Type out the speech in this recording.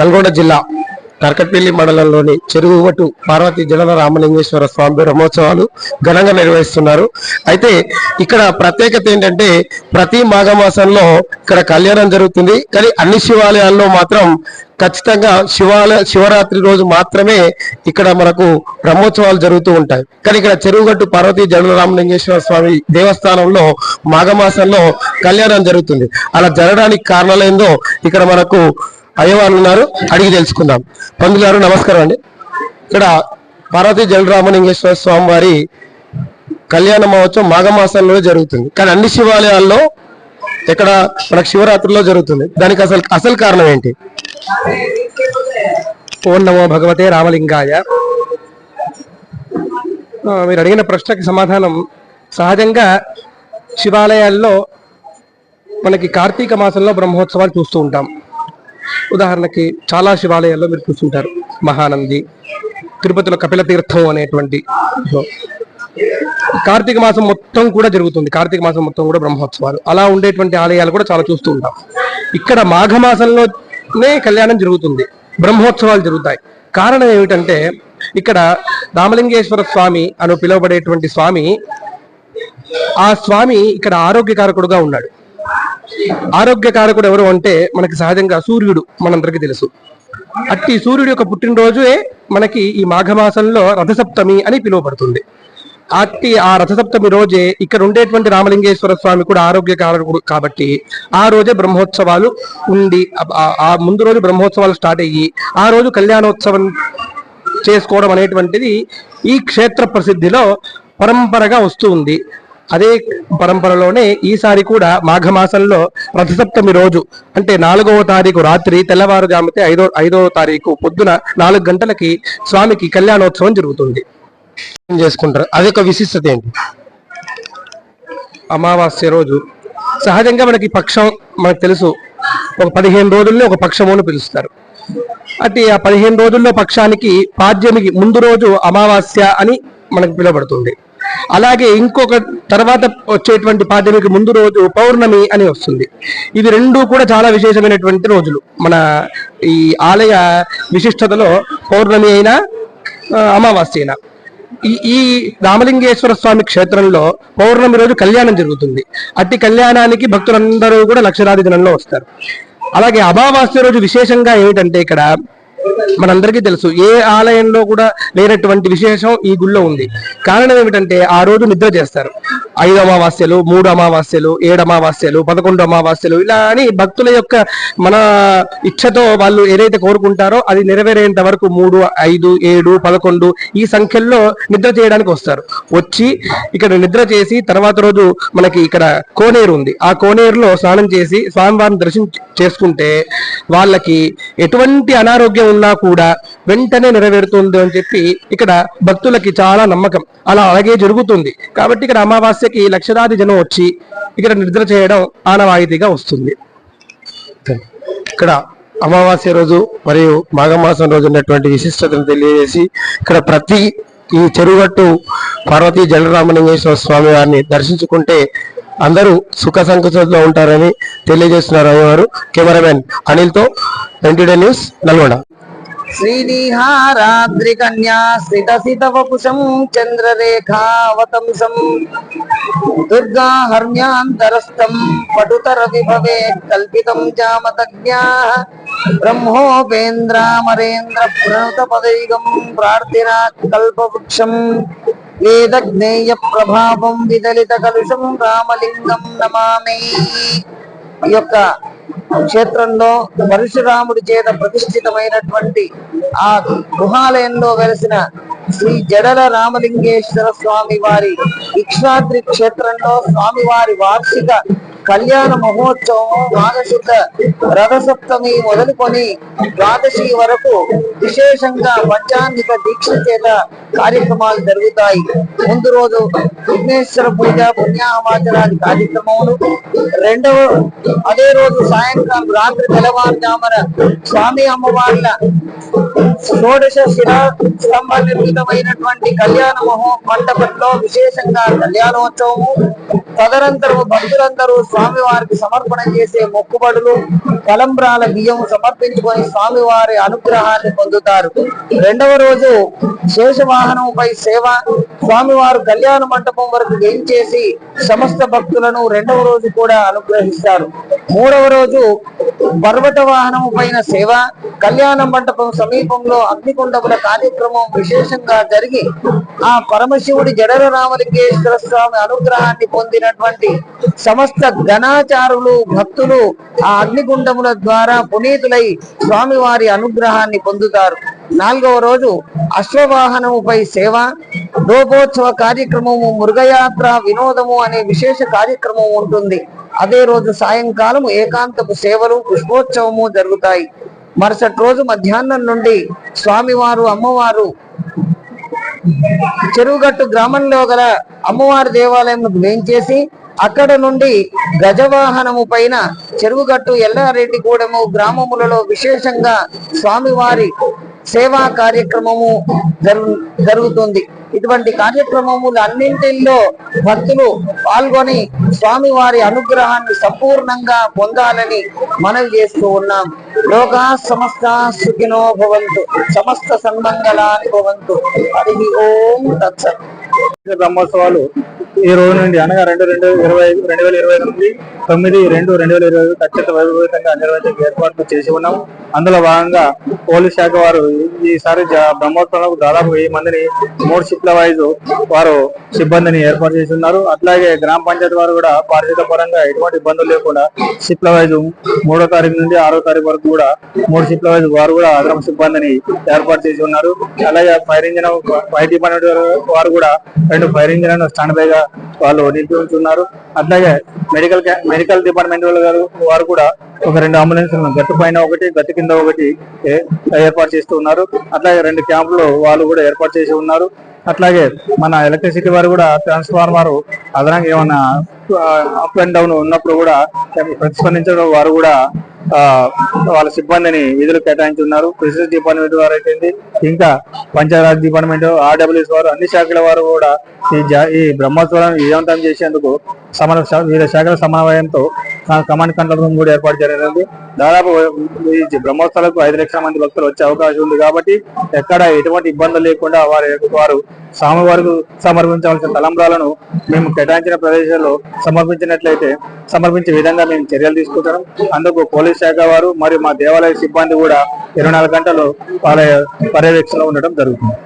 నల్గొండ జిల్లా నరకట్పల్లి మండలంలోని చెరువువటు పార్వతి జలన రామలింగేశ్వర స్వామి బ్రహ్మోత్సవాలు ఘనంగా నిర్వహిస్తున్నారు. అయితే ఇక్కడ ప్రత్యేకత ఏంటంటే ప్రతి మాఘమాసంలో ఇక్కడ కళ్యాణం జరుగుతుంది. కానీ అన్ని శివాలయాల్లో మాత్రం ఖచ్చితంగా శివాలయ శివరాత్రి రోజు మాత్రమే ఇక్కడ మనకు బ్రహ్మోత్సవాలు జరుగుతూ ఉంటాయి. కానీ ఇక్కడ చెరువుగట్టు పార్వతీ జనల రామలింగేశ్వర స్వామి దేవస్థానంలో మాఘమాసంలో కళ్యాణం జరుగుతుంది. అలా జరగడానికి కారణాలేందో ఇక్కడ మనకు అయ్యవారు ఉన్నారు అడిగి తెలుసుకుందాం. పంతులు గారు నమస్కారం అండి. ఇక్కడ పార్వతీ జలరామలింగేశ్వర స్వామి వారి కళ్యాణ మహోత్సవం మాఘమాసంలో జరుగుతుంది. కానీ అన్ని శివాలయాల్లో ఇక్కడ మనకు శివరాత్రిలో జరుగుతుంది. దానికి అసలు అసలు కారణం ఏంటి? ఓం నమో భగవతే రామలింగాయ. మీరు అడిగిన ప్రశ్నకి సమాధానం సహజంగా శివాలయాల్లో మనకి కార్తీక మాసంలో బ్రహ్మోత్సవాలు చూస్తూ ఉంటాం. ఉదాహరణకి చాలా శివాలయాల్లో మీరు చూస్తుంటారు. మహానంది తిరుపతిలో కపిల తీర్థం అనేటువంటి కార్తీక మాసం మొత్తం కూడా జరుగుతుంది. కార్తీక మాసం మొత్తం కూడా బ్రహ్మోత్సవాలు. అలా ఉండేటువంటి ఆలయాలు కూడా చాలా చూస్తూ ఉంటాం. ఇక్కడ మాఘమాసంలోనే కళ్యాణం జరుగుతుంది. బ్రహ్మోత్సవాలు జరుగుతాయి. కారణం ఏమిటంటే ఇక్కడ రామలింగేశ్వర స్వామి అని పిలువబడేటువంటి స్వామి ఆ స్వామి ఇక్కడ ఆరోగ్యకారకుడుగా ఉన్నాడు. ఆరోగ్యకారకుడు ఎవరు అంటే మనకి సహజంగా సూర్యుడు మనందరికీ తెలుసు. అట్టి సూర్యుడు యొక్క పుట్టినరోజే మనకి ఈ మాఘమాసంలో రథసప్తమి అని పిలువబడుతుంది. అట్టి ఆ రథసప్తమి రోజే ఇక్కడ ఉండేటువంటి రామలింగేశ్వర స్వామి కూడా ఆరోగ్యకారకుడు కాబట్టి ఆ రోజే బ్రహ్మోత్సవాలు ఉండి ఆ ముందు రోజు బ్రహ్మోత్సవాలు స్టార్ట్ అయ్యి ఆ రోజు కళ్యాణోత్సవం చేసుకోవడం అనేటువంటిది ఈ క్షేత్ర ప్రసిద్ధిలో పరంపరగా వస్తూ ఉంది. అదే పరంపరలోనే ఈసారి కూడా మాఘమాసంలో రథసప్తమి రోజు అంటే నాలుగవ తారీఖు రాత్రి తెల్లవారుజామితే ఐదో ఐదవ తారీఖు పొద్దున నాలుగు గంటలకి స్వామికి కళ్యాణోత్సవం జరుగుతుంది. చేసుకుంటారు? అదొక విశిష్టత ఏంటి? అమావాస్య రోజు. సహజంగా మనకి పక్షం మనకు తెలుసు ఒక పదిహేను రోజుల్లో ఒక పక్షము అని పిలుస్తారు. అంటే ఆ పదిహేను రోజుల్లో పక్షానికి పాద్యమికి ముందు రోజు అమావాస్య అని మనకు పిలువబడుతుంది. అలాగే ఇంకొక తర్వాత వచ్చేటువంటి పాడ్యమికి ముందు రోజు పౌర్ణమి అని వస్తుంది. ఇవి రెండు కూడా చాలా విశేషమైనటువంటి రోజులు. మన ఈ ఆలయ విశిష్టతలో పౌర్ణమి అయినా అమావాస్య అయినా. ఈ ఈ రామలింగేశ్వర స్వామి క్షేత్రంలో పౌర్ణమి రోజు కళ్యాణం జరుగుతుంది. అట్టి కళ్యాణానికి భక్తులందరూ కూడా లక్షలాది జనంలో వస్తారు. అలాగే అమావాస్య రోజు విశేషంగా ఏమిటంటే ఇక్కడ మనందరికీ తెలుసు. ఏ ఆలయంలో కూడా లేనటువంటి విశేషం ఈ గుళ్ళో ఉంది. కారణం ఏమిటంటే ఆ రోజు నిద్ర చేస్తారు. ఐదు అమావాస్యలు మూడు అమావాస్యలు ఏడు అమావాస్యలు పదకొండు అమావాస్యలు ఇలా అని భక్తుల యొక్క మన ఇచ్ఛతో వాళ్ళు ఏదైతే కోరుకుంటారో అది నెరవేరేంత వరకు మూడు ఐదు ఏడు పదకొండు ఈ సంఖ్యల్లో నిద్ర చేయడానికి వస్తారు. వచ్చి ఇక్కడ నిద్ర చేసి తర్వాత రోజు మనకి ఇక్కడ కోనేరు ఉంది. ఆ కోనేరులో స్నానం చేసి స్వామివారిని దర్శనం చేసుకుంటే వాళ్ళకి ఎటువంటి అనారోగ్యం ఉన్నా కూడా వెంటనే నెరవేరుతుంది అని చెప్పి ఇక్కడ భక్తులకి చాలా నమ్మకం. అలా అలాగే జరుగుతుంది. కాబట్టి ఇక్కడ అమావాస్యకి లక్షలాది జనం వచ్చి ఇక్కడ నిద్ర చేయడం ఆనవాయితీగా వస్తుంది. ఇక్కడ అమావాస్య రోజు మరియు మాఘమాసం రోజు ఉన్నటువంటి విశిష్టతను తెలియజేసి ఇక్కడ ప్రతి ఈ చెరుగట్టు పార్వతీ జలరామలింగేశ్వర స్వామి వారిని దర్శించుకుంటే అందరూ సుఖ సంకుచంలో ఉంటారని తెలియజేస్తున్నారు అయ్యవారు. కెమెరామెన్ అనిల్తో ఎన్టీడే న్యూస్ నల్గొండ. శ్రీనిహారాద్రికన్యా స్థితసితవపుషం చంద్రరేఖావతంసం దుర్గా హర్మ్యాంతరస్థం పటుతర విభవే కల్పితం జామతజ్ఞా బ్రహ్మోపేంద్రామరేంద్ర ప్రణుత పదైగం ప్రార్థినా కల్పవృక్షం. వేదజ్ఞేయ ప్రభావం విదలిత కలుషం రామలింగం నమామి. ఈ యొక్క క్షేత్రంలో పరశురాముడి చేత ప్రతిష్ఠితమైనటువంటి ఆ గుహాలయంలో వెలిసిన శ్రీ జడల రామలింగేశ్వర స్వామి వారి ఇక్షాద్రి క్షేత్రంలో స్వామివారి వార్షిక కళ్యాణ మహోత్సవం మాఘశుద్ధ రథసప్తమి మొదలుకొని ద్వాదశి వరకు విశేషంగా పంచాంగిక దీక్ష చేత కార్యక్రమాలు జరుగుతాయి. ముందు రోజు విఘ్నేశ్వర పూజ పుణ్యాహమాచరాది కార్యక్రమములు. రెండవ అదే రోజు సాయంకాలం రాత్రి తెల్లవారుజామున స్వామి అమ్మవార్ల షోడశ శిర స్తంభ నిర్మితమైనటువంటి కళ్యాణ మండపంలో విశేషంగా కళ్యాణోత్సవము. తదనంతరం భక్తులందరూ స్వామి వారికి సమర్పణ చేసే మొక్కుబడులు కలంబ్రాల బియ్యం సమర్పించుకొని స్వామివారి అనుగ్రహాన్ని పొందుతారు. రెండవ రోజు శేషవాహనంపై సేవ స్వామివారు కళ్యాణ మంటపం వరకు వేయించేసి సమస్త భక్తులను రెండవ రోజు కూడా అనుగ్రహిస్తారు. మూడవ రోజు పర్వత వాహనం పైన సేవ కళ్యాణ మంటపం సమీపం సమీపంలో అగ్నికుండముల కార్యక్రమం విశేషంగా జరిగి ఆ పరమశివుడి జడర రామలింగేశ్వర స్వామి అనుగ్రహాన్ని పొందినటువంటి సమస్త ఘనాచారులు భక్తులు ఆ అగ్నిగుండముల ద్వారా పునీతులై స్వామివారి అనుగ్రహాన్ని పొందుతారు. నాలుగవ రోజు అశ్వవాహనముపై సేవ రూపోత్సవ కార్యక్రమము మృగయాత్ర వినోదము అనే విశేష కార్యక్రమం ఉంటుంది. అదే రోజు సాయంకాలం ఏకాంతపు సేవలు పుష్పోత్సవము జరుగుతాయి. మరుసటి రోజు మధ్యాహ్నం నుండి స్వామివారు అమ్మవారు చెరువుగట్టు గ్రామంలో గల అమ్మవారి దేవాలయం వేయించేసి అక్కడ నుండి గజవాహనము పైన చెరువుగట్టు ఎల్లారెడ్డిగూడెము గ్రామములలో విశేషంగా స్వామివారి సేవా కార్యక్రమము జరుగు జరుగుతుంది. ఇటువంటి కార్యక్రమములు అన్నింటిలో భక్తులు పాల్గొని స్వామి వారి అనుగ్రహాన్ని సంపూర్ణంగా పొందాలని మనవి చేస్తూ ఉన్నాం. లోకా సమస్త సుఖినో భవంతు సమస్త సన్మంగళాని భవంతు. హరి ఓం తత్సత్. బ్రహ్మోత్సవాలు ఈ రోజు నుండి అనగా రెండు రెండు ఇరవై ఐదు రెండు వేల ఇరవై నుండి తొమ్మిది రెండు రెండు వేల ఇరవై ఐదు అత్యంత వైభవంగా నిర్వహించే ఏర్పాట్లు చేసి ఉన్నాం. అందులో భాగంగా పోలీస్ శాఖ వారు ఈసారి జ- బ్రహ్మోత్సవాలకు దాదాపు వెయ్యి మందిని మూడు షిప్ల వైజ్ వారు సిబ్బందిని ఏర్పాటు చేసి ఉన్నారు. అట్లాగే గ్రామ పంచాయతీ వారు కూడా పారిశుద్ధ పరంగా ఎటువంటి ఇబ్బందులు లేకుండా షిప్ల వైజ్ మూడో తారీఖు నుండి ఆరో తారీఖు వరకు కూడా మూడు షిప్ల వైజ్ వారు కూడా అదనపు సిబ్బందిని ఏర్పాటు చేసి ఉన్నారు. అలాగే ఫైర్ ఇంజిన్ ఫైర్ డిపార్ట్మెంట్ వారు- కూడా రెండు ఫైర్ ఇంజిన్ స్టాండ్ బైగా వాళ్ళు నిలిపి ఉంచున్నారు అట్లాగే మెడికల్ మెడికల్ డిపార్ట్మెంట్ వాళ్ళు గారు వారు కూడా ఒక రెండు అంబులెన్స్ గట్టు పైన ఒకటి గట్టు కింద ఒకటి ఏ- ఏర్పాటు చేస్తూ ఉన్నారు. అట్లాగే రెండు క్యాంపులు వాళ్ళు కూడా ఏర్పాటు చేసి ఉన్నారు. అట్లాగే మన ఎలక్ట్రిసిటీ వారు కూడా ట్రాన్స్ఫార్మర్ అదనంగా ఏమన్నా అప్ అండ్ డౌన్ ఉన్నప్పుడు కూడా ప్రతిస్పందించడం వారు కూడా వాళ్ళ సిబ్బందిని విధులు కేటాయించున్నారు. ఫిషరీస్ డిపార్ట్మెంట్ వారు అయితే ఇంకా పంచాయరాజ్ డిపార్ట్మెంట్ ఆర్డబ్ల్యూఎస్ వారు అన్ని శాఖల వారు కూడా ఈ జా- ఈ బ్రహ్మోత్సవాలను విజయవంతం చేసేందుకు సమర వివిధ శాఖల సమన్వయంతో కమాండ్ కంట్రోల్ రూమ్ కూడా ఏర్పాటు జరిగింది. దాదాపు ఈ బ్రహ్మోత్సవాలకు ఐదు లక్షల మంది భక్తులు వచ్చే అవకాశం ఉంది కాబట్టి ఎక్కడ ఎటువంటి ఇబ్బందులు లేకుండా వారి వారు స్వామివారికి సమర్పించవలసిన తలంబ్రాలను మేము కేటాయించిన ప్రదేశాల్లో సమర్పించినట్లయితే సమర్పించే విధంగా మేము చర్యలు తీసుకుంటాం. అందుకు పోలీస్ శాఖ వారు మరియు మా దేవాలయ సిబ్బంది కూడా ఇరవై నాలుగు గంటలు వాళ్ళ పర్యవేక్షణలో ఉండడం జరుగుతుంది.